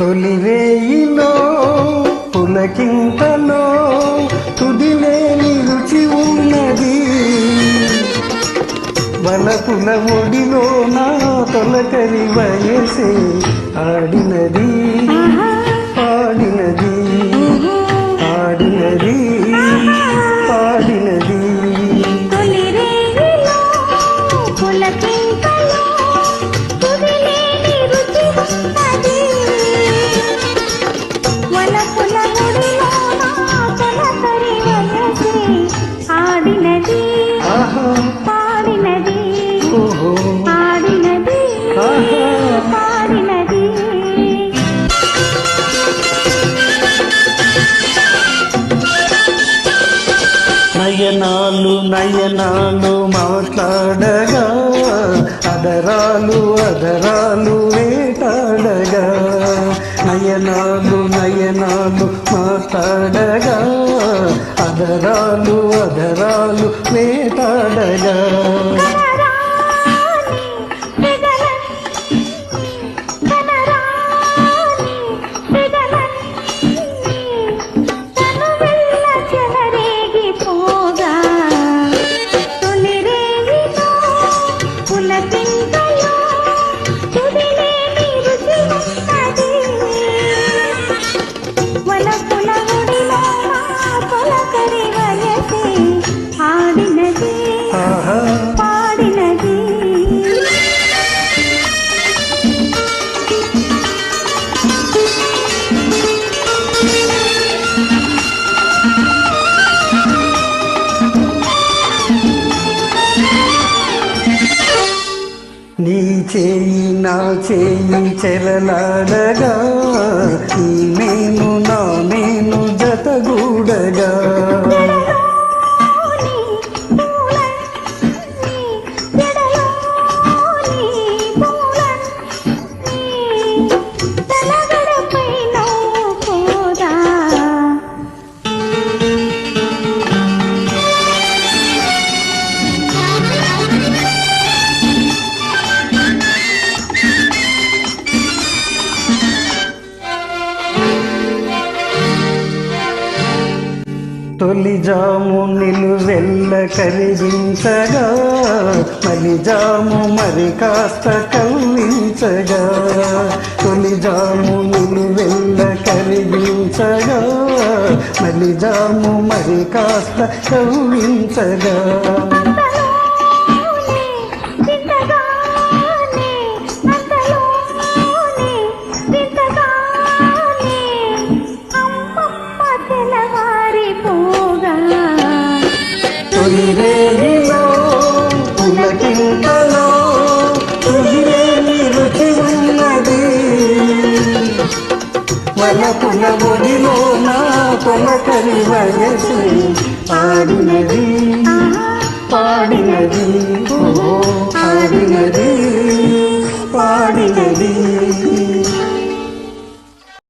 తొలిరేయిలో పులకింతలో తుదిలేని రుచి ఉన్నది. వలపుల ఒడిలో నా తొలకరి వయసే ఆడినది. పాడినది ఆడినది. పాడినది రేగిలో పులకింతలో నయనాలు నయనాలు మాట్లాడగా అదరాలు అదరాలు వేటాడగా. నయనాలు నయనాలు మాట్లాడగా అదరాలు అదరాలు వేటాడగా. పులకింతలో నీ చేయి నా చేయి చెరలాడగా నీ నేను నా నేను జతగూడగా. తొలి జాము నిలువెల్ల కరిగించగా మలి జాము మరి కాస్త కవ్వించగా. తొలి జాము నిలువెల్ల కరిగించగా మలి జాము మరి కాస్త కవ్వించగా. తొలి పులకింతలో తుదిలేని రుచి ఉన్నది. వలపుల ఒడిలో నా తొలకరి వయసు ఆడినది పాడినది. ఓ పాడినది.